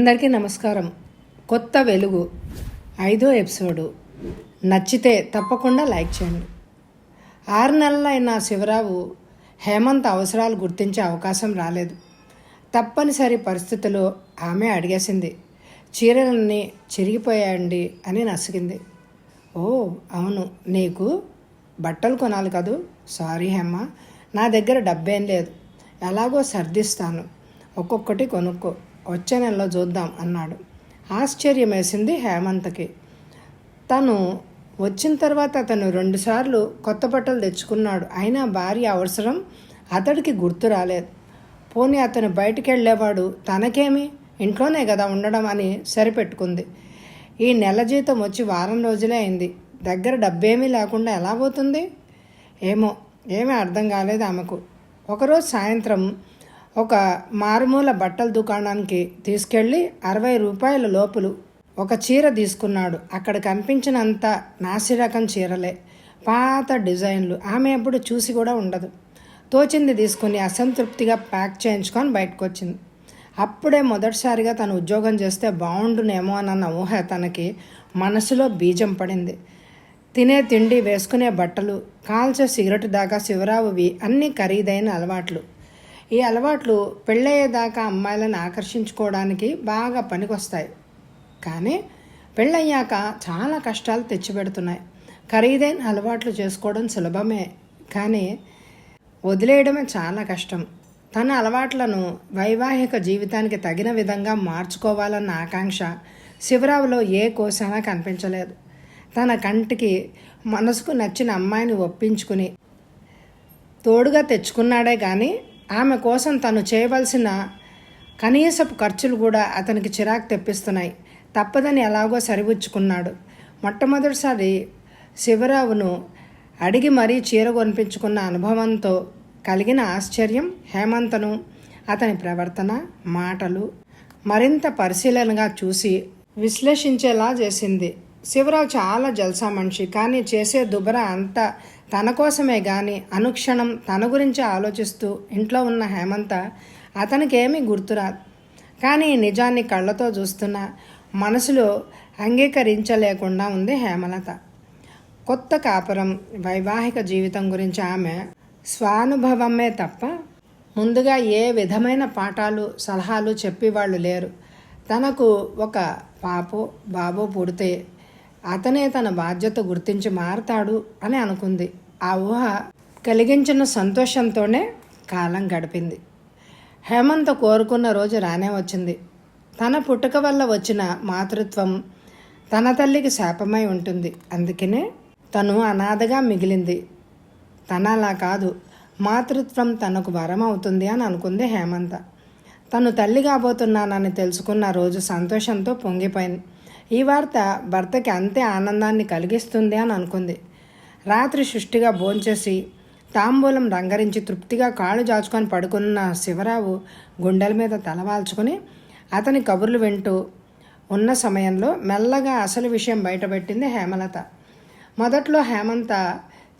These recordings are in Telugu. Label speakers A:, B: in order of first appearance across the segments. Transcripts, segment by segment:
A: అందరికీ నమస్కారం. కొత్త వెలుగు ఐదో ఎపిసోడు. నచ్చితే తప్పకుండా లైక్ చేయండి. ఆరు నెలలైన శివరావు హేమంత్ అవసరాలు గుర్తించే అవకాశం రాలేదు. తప్పనిసరి పరిస్థితిలో ఆమె అడిగేసింది. చీరలన్నీ చిరిగిపోయాయండి అని నసిగింది. ఓ అవును నీకు బట్టలు కొనాలి కదూ? సారీ హేమ నా దగ్గర డబ్బేం లేదు. ఎలాగో సర్దిస్తాను. ఒక్కొక్కటి కొనుక్కో. వచ్చే నెలలో చూద్దాం అన్నాడు. ఆశ్చర్యం వేసింది హేమంత్కి. తను వచ్చిన తర్వాత అతను రెండుసార్లు కొత్త బట్టలు తెచ్చుకున్నాడు. అయినా భార్య అవసరం అతడికి గుర్తు రాలేదు. పోనీ అతను బయటికి వెళ్ళేవాడు తనకేమి? ఇంట్లోనే కదా ఉండడం అని సరిపెట్టుకుంది. ఈ నెల జీతం వచ్చి వారం రోజులే అయింది. దగ్గర డబ్బేమీ లేకుండా ఎలా పోతుంది? ఏమో ఏమీ అర్థం కాలేదు ఆమెకు. ఒకరోజు సాయంత్రం ఒక మారుమూల బట్టల దుకాణానికి తీసుకెళ్ళి అరవై రూపాయల లోపులు ఒక చీర తీసుకున్నాడు. అక్కడ కనిపించినంత నాసిరకం చీరలే. పాత డిజైన్లు. ఆమె ఎప్పుడు చూసి కూడా ఉండదు. తోచింది తీసుకుని అసంతృప్తిగా ప్యాక్ చేయించుకొని బయటకు వచ్చింది అప్పుడే మొదటిసారిగా తను ఉద్యోగం చేస్తే బాగుండునేమో అన్న ఊహ తనకి మనసులో బీజం పడింది. తినే తిండి వేసుకునే బట్టలు కాల్చే సిగరెట్ దాకా శివరావువి అన్నీ ఖరీదైన అలవాట్లు. ఈ అలవాట్లు పెళ్ళయ్యేదాకా అమ్మాయిలను ఆకర్షించుకోవడానికి బాగా పనికొస్తాయి. కానీ పెళ్ళయ్యాక చాలా కష్టాలు తెచ్చిపెడుతున్నాయి. ఖరీదైన అలవాట్లు చేసుకోవడం సులభమే. కానీ వదిలేయడమే చాలా కష్టం. తన అలవాట్లను వైవాహిక జీవితానికి తగిన విధంగా మార్చుకోవాలన్న ఆకాంక్ష శివరావులో ఏ కోసానా కనిపించలేదు. తన కంటికి మనసుకు నచ్చిన అమ్మాయిని ఒప్పించుకుని తోడుగా తెచ్చుకున్నాడే కానీ ఆమె కోసం తను చేయవలసిన కనీసపు ఖర్చులు కూడా అతనికి చిరాకు తెప్పిస్తున్నాయి. తప్పదని ఎలాగో సరిపుచ్చుకున్నాడు. మొట్టమొదటిసారి శివరావును అడిగి మరీ చీర కొనిపించుకున్న అనుభవంతో కలిగిన ఆశ్చర్యం హేమంతను అతని ప్రవర్తన మాటలు మరింత పరిశీలనగా చూసి విశ్లేషించేలా చేసింది. శివరావు చాలా జల్సా మనిషి కానీ చేసే దుబర అంతా తన కోసమే కానీ అనుక్షణం తన గురించి ఆలోచిస్తూ ఇంట్లో ఉన్న హేమంత అతనికేమీ గుర్తురాదు. కానీ నిజాన్ని కళ్ళతో చూస్తున్న మనసులో అంగీకరించలేకుండా ఉంది హేమలత. కొత్త కాపురం వైవాహిక జీవితం గురించి ఆమె స్వానుభవమే తప్ప ముందుగా ఏ విధమైన పాఠాలు సలహాలు చెప్పేవాళ్ళు లేరు. తనకు ఒక పాపో బాబో పుడితే అతనే తన బాధ్యత గుర్తించి మారతాడు అని అనుకుంది. ఆ ఊహ కలిగించిన సంతోషంతోనే కాలం గడిపింది. హేమంత్ కోరుకున్న రోజు రానే వచ్చింది. తన పుట్టుక వల్ల వచ్చిన మాతృత్వం తన తల్లికి శాపమై ఉంటుంది. అందుకనే తను అనాథగా మిగిలింది. తన అలా కాదు మాతృత్వం తనకు వరం అవుతుంది అని అనుకుంది హేమంత. తను తల్లి కాబోతున్నానని తెలుసుకున్న రోజు సంతోషంతో పొంగిపోయింది. ఈ వార్త భర్తకి అంతే ఆనందాన్ని కలిగిస్తుంది అని అనుకుంది. రాత్రి సృష్టిగా భోంచేసి తాంబూలం రంగరించి తృప్తిగా కాళ్ళు జాచుకొని పడుకున్న శివరావు గుండెల మీద తలవాల్చుకొని అతని కబుర్లు వింటూ ఉన్న సమయంలో మెల్లగా అసలు విషయం బయటపెట్టింది హేమలత. మొదట్లో హేమంత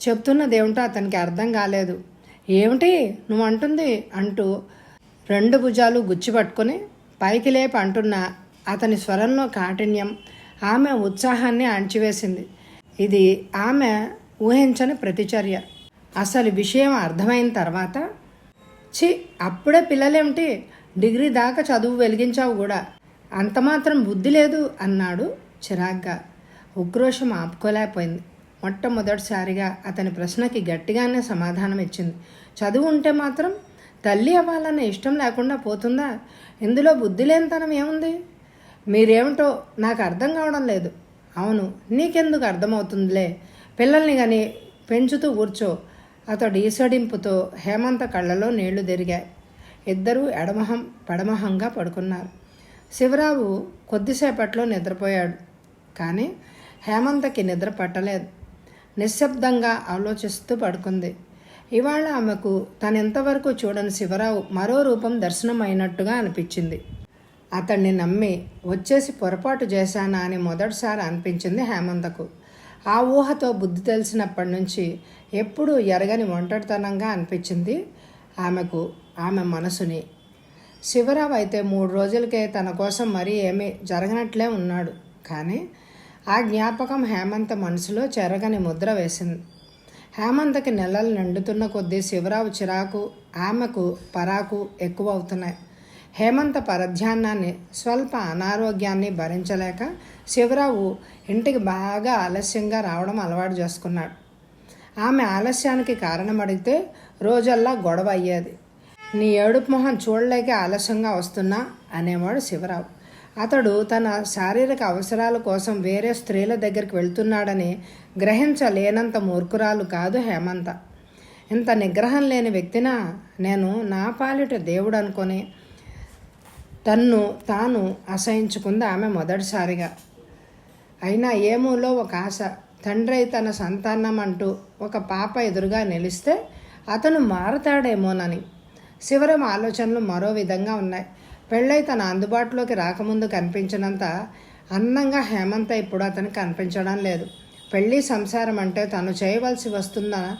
A: చెప్తున్నదేమిటో అతనికి అర్థం కాలేదు. ఏమిటి నువ్వు అంటుంది అంటూ రెండు భుజాలు గుచ్చిపట్టుకొని పైకి లేపి అంటున్న అతని స్వరంలో కాఠిన్యం ఆమె ఉత్సాహాన్ని అణచివేసింది. ఇది ఆమె ఊహించని ప్రతిచర్య. అసలు విషయం అర్థమైన తర్వాత చి అప్పుడే పిల్లలేమిటి? డిగ్రీ దాకా చదువు వెలిగించావు కూడా. అంత మాత్రం బుద్ధి లేదు అన్నాడు చిరాగ్గా. ఉక్రోషం ఆపుకోలేకపోయింది. మొట్టమొదటిసారిగా అతని ప్రశ్నకి గట్టిగానే సమాధానం ఇచ్చింది. చదువు ఉంటే మాత్రం తల్లి అవ్వాలన్న ఇష్టం లేకుండా పోతుందా? ఇందులో బుద్ధి లేనితనం ఏముంది? మీరేమిటో నాకు అర్థం కావడం లేదు. అవును నీకెందుకు అర్థమవుతుందిలే? పిల్లల్ని కానీ పెంచుతూ కూర్చో. అతడు ఈసడింపుతో హేమంత కళ్ళలో నీళ్ళు తిరిగాయి. ఇద్దరూ ఎడమహం పడమహంగా పడుకున్నారు. శివరావు కొద్దిసేపట్లో నిద్రపోయాడు. కానీ హేమంతకి నిద్ర పట్టలేదు. నిశ్శబ్దంగా ఆలోచిస్తూ పడుకుంది. ఇవాళ ఆమెకు తనెంతవరకు చూడని శివరావు మరో రూపం దర్శనమైనట్టుగా అనిపించింది. అతన్ని నమ్మి వచ్చేసి పొరపాటు చేశానా? అని మొదటిసారి అనిపించింది హేమంతకు. ఆ ఊహతో బుద్ధి తెలిసినప్పటి నుంచి ఎప్పుడూ ఎరగని ఒంటరితనంగా అనిపించింది ఆమెకు ఆమె మనసుని. శివరావు అయితే మూడు రోజులకే తన కోసం మరీ ఏమీ జరగనట్లే ఉన్నాడు. కానీ ఆ జ్ఞాపకం హేమంత మనసులో చెరగని ముద్ర వేసింది. హేమంతకి నెలలు నిండుతున్న కొద్దీ శివరావు చిరాకు ఆమెకు పరాకు ఎక్కువ అవుతున్నాయి హేమంత పరధ్యానాన్ని స్వల్ప అనారోగ్యాన్ని భరించలేక శివరావు ఇంటికి బాగా ఆలస్యంగా రావడం అలవాటు చేసుకున్నాడు. ఆమె ఆలస్యానికి కారణం అడిగితే రోజల్లా గొడవ అయ్యేది. నీ ఏడుపు మొహం చూడలేక ఆలస్యంగా వస్తున్నా అనేవాడు శివరావు. అతడు తన శారీరక అవసరాల కోసం వేరే స్త్రీల దగ్గరికి వెళ్తున్నాడని గ్రహించలేనంత మూర్ఖురాలు కాదు హేమంత. ఇంత నిగ్రహం లేని వ్యక్తిన నేను నా పాలిట దేవుడు అనుకొని తన్ను తాను అసహించుకుంది ఆమె మొదటిసారిగా. అయినా ఏమూలో ఒక ఆశ తండ్రి తన సంతానం అంటూ ఒక పాప ఎదురుగా నిలిస్తే అతను మారతాడేమోనని. శివరం ఆలోచనలు మరో విధంగా ఉన్నాయి. పెళ్ళై తన అందుబాటులోకి రాకముందు కనిపించినంత అందంగా హేమంత ఇప్పుడు అతనికి కనిపించడం లేదు. పెళ్ళి సంసారం అంటే తను చేయవలసి వస్తున్న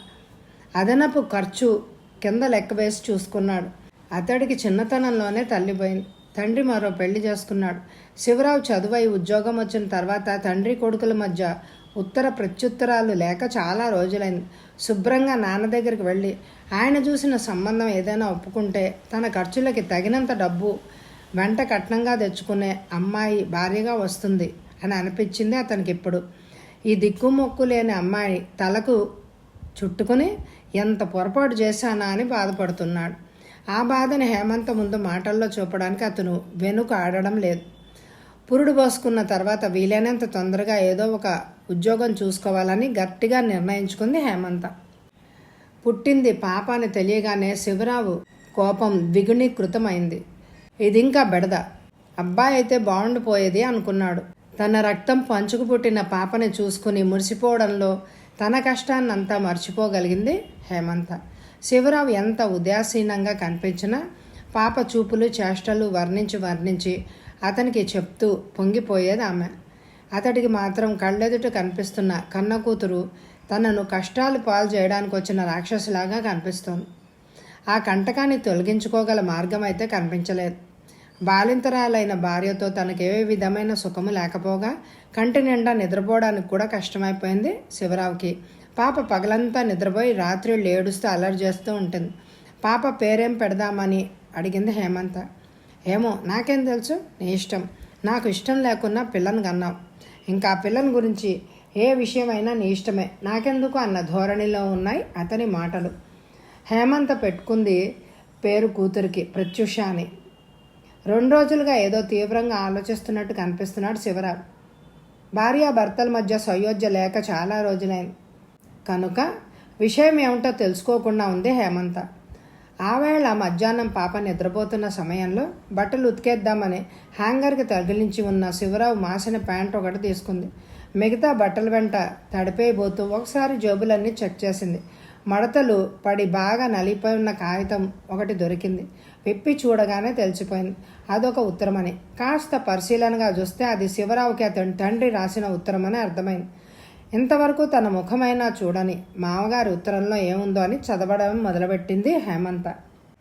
A: అదనపు ఖర్చు కింద లెక్క వేసి చూసుకున్నాడు. అతడికి చిన్నతనంలోనే తల్లిపోయింది. తండ్రి మరో పెళ్ళి చేసుకున్నాడు. శివరావు చదువై ఉద్యోగం వచ్చిన తర్వాత తండ్రి కొడుకుల మధ్య ఉత్తర ప్రత్యుత్తరాలు లేక చాలా రోజులైంది. శుభ్రంగా నాన్న దగ్గరికి వెళ్ళి ఆయన చూసిన సంబంధం ఏదైనా ఒప్పుకుంటే తన ఖర్చులకి తగినంత డబ్బు వెంట కట్నంగా తెచ్చుకునే అమ్మాయి భార్యగా వస్తుంది అని అనిపించింది అతనికి ఇప్పుడు. ఈ దిక్కుమొక్కు లేని అమ్మాయి తలకు చుట్టుకుని ఎంత పొరపాటు చేశానా? అని బాధపడుతున్నాడు. ఆ బాధను హేమంత్ ముందు మాటల్లో చూపడానికి అతను వెనుక ఆడడం లేదు. పురుడు పోసుకున్న తర్వాత వీలైనంత తొందరగా ఏదో ఒక ఉద్యోగం చూసుకోవాలని గట్టిగా నిర్ణయించుకుంది హేమంత. పుట్టింది పాప అని తెలియగానే శివరావు కోపం ద్విగుణీకృతమైంది. ఇది ఇంకా బెడద. అబ్బాయి అయితే బాగుండిపోయేది అనుకున్నాడు. తన రక్తం పంచుకు పుట్టిన పాపని చూసుకుని మురిసిపోవడంలో తన కష్టాన్నంతా మర్చిపోగలిగింది హేమంత. శివరావు ఎంత ఉదాసీనంగా కనిపించినా పాప చూపులు చేష్టలు వర్ణించి వర్ణించి అతనికి చెప్తూ పొంగిపోయేది ఆమె. అతడికి మాత్రం కళ్ళెదుట కనిపిస్తున్న కన్న కూతురు తనను కష్టాలు పాలు చేయడానికి వచ్చిన రాక్షసులాగా కనిపిస్తోంది. ఆ కంటకాన్ని తొలగించుకోగల మార్గం అయితే కనిపించలేదు. బాలింతరాలైన భార్యతో తనకు ఏ విధమైన సుఖము లేకపోగా కంటి నిండా నిద్రపోవడానికి కూడా కష్టమైపోయింది శివరావుకి. పాప పగలంతా నిద్రపోయి రాత్రి ఏడుస్తూ అలర్ట్ చేస్తూ ఉంటుంది. పాప పేరేం పెడదామని అడిగింది హేమంత. ఏమో నాకేం తెలుసు? నీ ఇష్టం. నాకు ఇష్టం లేకున్నా పిల్లని కన్నావు. ఇంకా ఆ పిల్లని గురించి ఏ విషయమైనా నీ ఇష్టమే. నాకెందుకు అన్న ధోరణిలో ఉన్నాయి అతని మాటలు. హేమంత పెట్టుకుంది పేరు కూతురికి ప్రత్యుష అని. రెండు రోజులుగా ఏదో తీవ్రంగా ఆలోచిస్తున్నట్టు కనిపిస్తున్నాడు శివరావు. భార్యాభర్తల మధ్య సయోధ్య లేక చాలా రోజులైంది. కనుక విషయం ఏమిటో తెలుసుకోకుండా ఉంది హేమంత. ఆవేళ మధ్యాహ్నం పాప నిద్రపోతున్న సమయంలో బట్టలు ఉతికేద్దామని హ్యాంగర్కి తగిలించి ఉన్న శివరావు మాసిన ప్యాంట్ ఒకటి తీసుకుంది. మిగతా బట్టల వెంట తడిపేయబోతూ ఒకసారి జోబులన్నీ చెక్ చేసింది. మడతలు పడి బాగా నలిపోయి ఉన్న కాగితం ఒకటి దొరికింది. విప్పి చూడగానే తెలిసిపోయింది. అదొక ఉత్తరమని. కాస్త పరిశీలనగా చూస్తే అది శివరావుకి అతని తండ్రి రాసిన ఉత్తరమని అర్థమైంది. ఇంతవరకు తన ముఖమైనా చూడని మామగారి ఉత్తరంలో ఏముందో అని చదవడం మొదలుపెట్టింది హేమంత.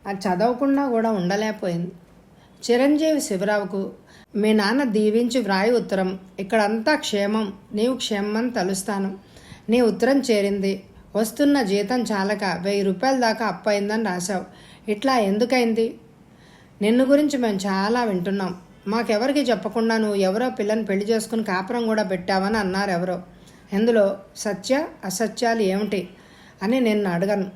A: అది చదవకుండా కూడా ఉండలేకపోయింది. చిరంజీవి శివరావుకు మీ నాన్న దీవించి వ్రాయి ఉత్తరం. ఇక్కడంతా క్షేమం. నీవు క్షేమం తలుస్తాను. నీ ఉత్తరం చేరింది. వస్తున్న జీతం చాలక వెయ్యి రూపాయల దాకా అప్పయిందని రాశావు. ఇట్లా ఎందుకైంది? నిన్ను గురించి మేము చాలా వింటున్నాం. మాకెవరికి చెప్పకుండా నువ్వు ఎవరో పిల్లని పెళ్ళి చేసుకుని కాపురం కూడా పెట్టావని అన్నారు ఎవరో ఇందులో సత్య అసత్యాలు ఏమిటి అని నేను అడగను.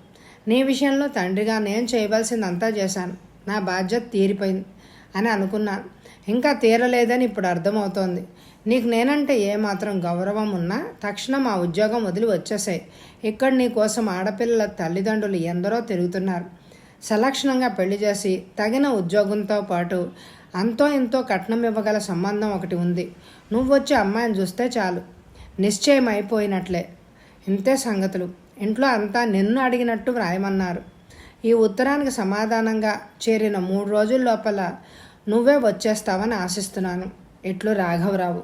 A: నీ విషయంలో తండ్రిగా నేను చేయవలసిందంతా చేశాను. నా బాధ్యత తీరిపోయింది అని అనుకున్నాను. ఇంకా తీరలేదని ఇప్పుడు అర్థమవుతోంది. నీకు నేనంటే ఏమాత్రం గౌరవం ఉన్నా తక్షణం ఆ ఉద్యోగం వదిలి వచ్చేసాయి. ఇక్కడ నీ కోసం ఆడపిల్లల తల్లిదండ్రులు ఎందరో తిరుగుతున్నారు. సలక్షణంగా పెళ్ళి చేసి తగిన ఉద్యోగంతో పాటు అంతో ఎంతో కట్నం ఇవ్వగల సంబంధం ఒకటి ఉంది. నువ్వు వచ్చి అమ్మాయిని చూస్తే చాలు. నిశ్చయం అయిపోయినట్లే ఇంతే సంగతులు. ఇంట్లో అంతా నిన్ను అడిగినట్టు వ్రాయమన్నారు. ఈ ఉత్తరానికి సమాధానంగా చేరిన మూడు రోజుల లోపల నువ్వే వచ్చేస్తావని ఆశిస్తున్నాను. ఇట్లు రాఘవరావు.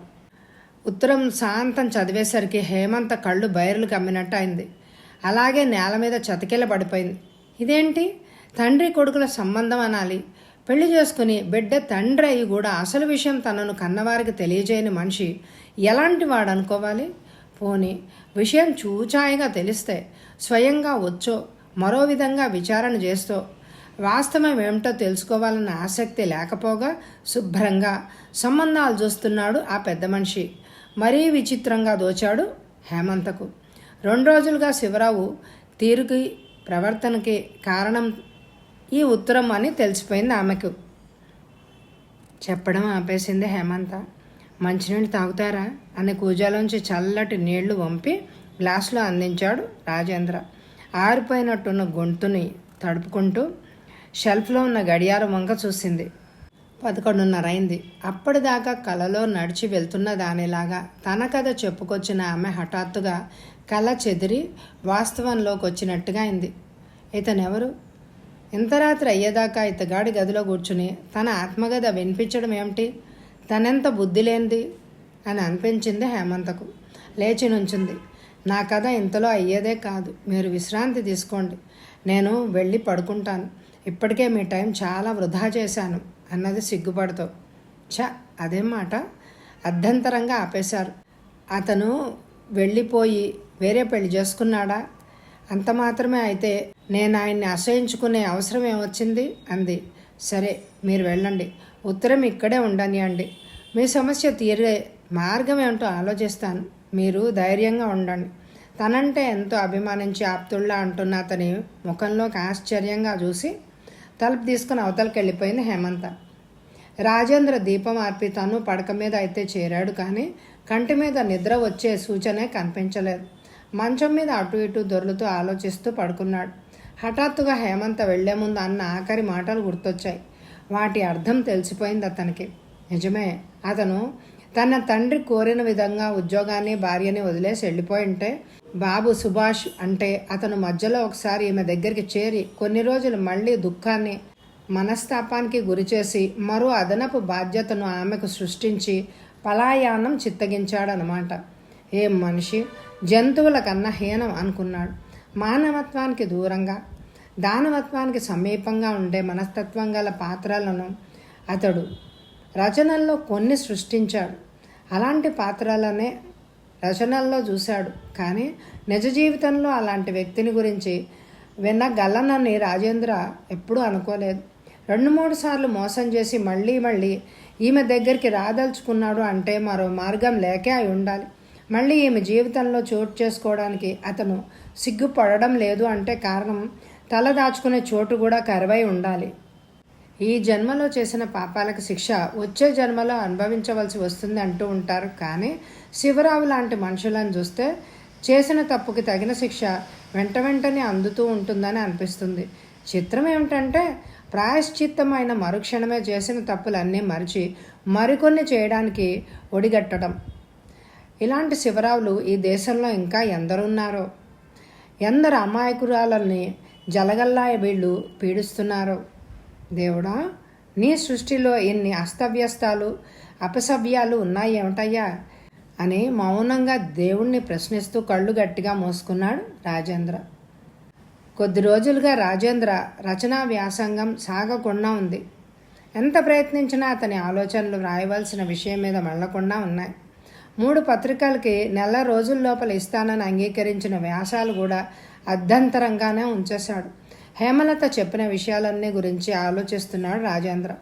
A: ఉత్తరం శాంతం చదివేసరికి హేమంత కళ్ళు బైర్లు కమ్మినట్టు అయింది అలాగే నేల మీద చతికిల పడిపోయింది ఇదేంటి? తండ్రి కొడుకుల సంబంధం అనాలి. పెళ్ళి చేసుకుని బిడ్డ తండ్రి అయి కూడా అసలు విషయం తనను కన్నవారికి తెలియజేయని మనిషి ఎలాంటి వాడు అనుకోవాలి? పోని విషయం చూచాయిగా తెలిస్తే స్వయంగా వచ్చో మరో విధంగా విచారణ చేస్తూ వాస్తవం ఏమిటో తెలుసుకోవాలన్న ఆసక్తి లేకపోగా శుభ్రంగా సంబంధాలు చూస్తున్నాడు ఆ పెద్ద మనిషి. మరీ విచిత్రంగా దోచాడు హేమంతకు. రెండు రోజులుగా శివరావు తీరుకి ప్రవర్తనకి కారణం ఈ ఉత్తరం అని తెలిసిపోయింది ఆమెకు. చెప్పడం ఆపేసింది హేమంత. మంచినీళ్ళు తాగుతారా? అని కూజాలోంచి చల్లటి నీళ్ళు వంపి గ్లాసులో అందించాడు రాజేంద్ర. ఆరిపోయినట్టున్న గొంతుని తడుపుకుంటూ షెల్ఫ్లో ఉన్న గడియారం వంక చూసింది. పదకొండున్నర అయింది అప్పటిదాకా కలలో నడిచి వెళ్తున్న దానిలాగా తన కథ చెప్పుకొచ్చిన ఆమె హఠాత్తుగా కళ చెదిరి వాస్తవంలోకి వచ్చినట్టుగా అయింది. ఇతనెవరు? ఇంత రాత్రి అయ్యేదాకా ఇతగాడి గదిలో కూర్చుని తన ఆత్మగత వినిపించడం ఏమిటి? తనెంత బుద్ధి లేనిది? అని అనిపించింది హేమంతకు. లేచి నుంచింది. నా కథ ఇంతలో అయ్యేదే కాదు. మీరు విశ్రాంతి తీసుకోండి. నేను వెళ్ళి పడుకుంటాను. ఇప్పటికే మీ టైం చాలా వృధా చేశాను అన్నది సిగ్గుపడుతూ. ఛ! అదేం మాట? అర్ధంతరంగా ఆపేశారు. అతను వెళ్ళిపోయి వేరే పెళ్ళి చేసుకున్నాడా? అంత మాత్రమే అయితే నేను ఆయన్ని అసహించుకునే అవసరం ఏమొచ్చింది? అంది. సరే మీరు వెళ్ళండి. ఉత్తరం ఇక్కడే ఉండనియండి మీ సమస్య తీరే మార్గం ఏమిటో ఆలోచిస్తాను. మీరు ధైర్యంగా ఉండండి. తనంటే ఎంతో అభిమానించి ఆప్తుల్లా అంటున్న అతని ముఖంలోకి ఆశ్చర్యంగా చూసి తలుపు తీసుకుని అవతలకి వెళ్ళిపోయింది హేమంత. రాజేంద్ర దీపం ఆర్పి తను పడక మీద అయితే చేరాడు కానీ కంటి మీద నిద్ర వచ్చే సూచనే కనిపించలేదు. మంచం మీద అటు ఇటు దొర్లుతూ ఆలోచిస్తూ పడుకున్నాడు. హఠాత్తుగా హేమంత వెళ్ళే ముందు అన్న ఆఖరి మాటలు గుర్తొచ్చాయి. వాటి అర్థం తెలిసిపోయింది అతనికి. నిజమే అతను తన తండ్రి కోరిన విధంగా ఉద్యోగాన్ని భార్యని వదిలేసి వెళ్ళిపోయి ఉంటే బాబు సుభాష్ అంటే అతను మధ్యలో ఒకసారి ఈమె దగ్గరికి చేరి కొన్ని రోజులు మళ్ళీ దుఃఖాన్ని మనస్తాపానికి గురిచేసి మరో అదనపు బాధ్యతను ఆమెకు సృష్టించి పలాయానం చిత్తగించాడనమాట ఏం మనిషి జంతువుల కన్నా హీనం అనుకున్నాడు. మానవత్వానికి దూరంగా దానవత్వానికి సమీపంగా ఉండే మనస్తత్వం గల పాత్రలను అతడు రచనల్లో కొన్ని సృష్టించాడు. అలాంటి పాత్రలనే రచనల్లో చూశాడు. కానీ నిజ జీవితంలో అలాంటి వ్యక్తిని గురించి వినగలనని రాజేంద్ర ఎప్పుడూ అనుకోలేదు. రెండు మూడు సార్లు మోసం చేసి మళ్ళీ మళ్ళీ ఈమె దగ్గరికి రాదలుచుకున్నాడు అంటే మరో మార్గం లేకే అయి ఉండాలి. మళ్ళీ ఈమె జీవితంలో చోటు చేసుకోవడానికి అతను సిగ్గుపడడం లేదు అంటే కారణం తల దాచుకునే చోటు కూడా కరువై ఉండాలి. ఈ జన్మలో చేసిన పాపాలకు శిక్ష వచ్చే జన్మలో అనుభవించవలసి వస్తుంది అంటూ ఉంటారు. కానీ శివరావు లాంటి మనుషులను చూస్తే చేసిన తప్పుకి తగిన శిక్ష వెంట వెంటనే అందుతూ ఉంటుందని అనిపిస్తుంది. చిత్రం ఏమిటంటే ప్రాయశ్చిత్తమైన మరుక్షణమే చేసిన తప్పులన్నీ మరిచి మరికొన్ని చేయడానికి ఒడిగట్టడం. ఇలాంటి శివరావులు ఈ దేశంలో ఇంకా ఎందరున్నారో? ఎందరు అమాయకురాలని జలగల్లాయ వీళ్ళు పీడిస్తున్నారో? దేవుడా నీ సృష్టిలో ఎన్ని అస్తవ్యస్తాలు అపసవ్యాలు ఉన్నాయేమిటయ్యా అని మౌనంగా దేవుణ్ణి ప్రశ్నిస్తూ కళ్ళు గట్టిగా మోసుకున్నాడు రాజేంద్ర. కొద్ది రోజులుగా రాజేంద్ర రచనా వ్యాసంగం సాగకుండా ఉంది. ఎంత ప్రయత్నించినా అతని ఆలోచనలు వ్రాయవలసిన విషయం మీద మళ్ళకుండా ఉన్నాయి. మూడు పత్రికలకి నెల రోజుల లోపల ఇస్తానని అంగీకరించిన వ్యాసాలు కూడా అర్ధంతరంగానే ఉంచేశాడు. హేమలత చెప్పిన విషయాలన్నీ గురించి ఆలోచిస్తున్నాడు రాజేంద్ర.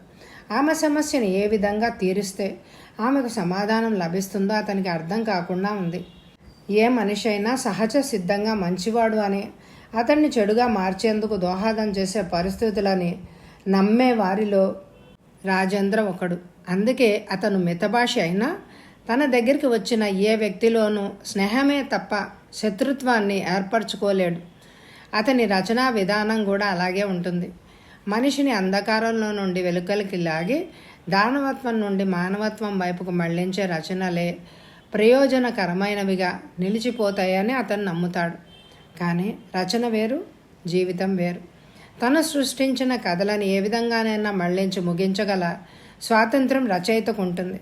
A: ఆమె సమస్యను ఏ విధంగా తీరిస్తే ఆమెకు సమాధానం లభిస్తుందో అతనికి అర్థం కాకుండా ఉంది. ఏ మనిషి అయినా సహజ సిద్ధంగా మంచివాడు అని అతన్ని చెడుగా మార్చేందుకు దోహదం చేసే పరిస్థితులని నమ్మే వారిలో రాజేంద్ర ఒకడు. అందుకే అతను మితభాషి అయినా తన దగ్గరికి వచ్చిన ఏ వ్యక్తిలోనూ స్నేహమే తప్ప శత్రుత్వాన్ని ఏర్పరచుకోలేడు. అతని రచనా విధానం కూడా అలాగే ఉంటుంది. మనిషిని అంధకారంలో నుండి వెలుకలకి లాగి దానవత్వం నుండి మానవత్వం వైపుకు మళ్ళించే రచనలే ప్రయోజనకరమైనవిగా నిలిచిపోతాయని అతను నమ్ముతాడు. కానీ రచన వేరు జీవితం వేరు. తను సృష్టించిన కథలను ఏ విధంగానైనా మళ్ళించి ముగించగల స్వాతంత్రం రచయితకు ఉంటుంది.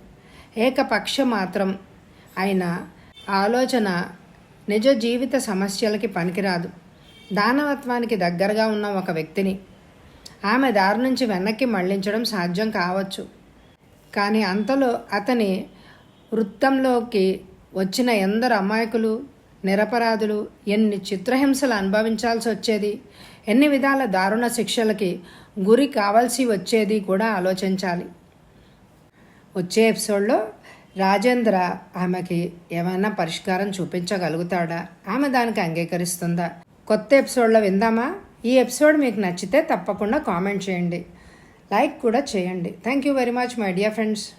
A: ఏకపక్ష మాత్రం అయిన ఆలోచన నిజ జీవిత సమస్యలకి పనికిరాదు. దానవత్వానికి దగ్గరగా ఉన్న ఒక వ్యక్తిని ఆమె దారి నుంచి వెనక్కి మళ్ళించడం సాధ్యం కావచ్చు. కానీ అంతలో అతని వృత్తంలోకి వచ్చిన ఎందరు అమాయకులు నిరపరాధులు ఎన్ని చిత్రహింసలు అనుభవించాల్సి వచ్చేది ఎన్ని విధాల దారుణ శిక్షలకి గురి కావాల్సి వచ్చేది కూడా ఆలోచించాలి. వచ్చే ఎపిసోడ్లో రాజేంద్ర ఆమెకి ఏమైనా పరిష్కారం చూపించగలుగుతాడా? ఆమె దానికి అంగీకరిస్తుందా? కొత్త ఎపిసోడ్లో విందామా? ఈ ఎపిసోడ్ మీకు నచ్చితే తప్పకుండా కామెంట్ చేయండి. లైక్ కూడా చేయండి. Thank you very much my dear friends.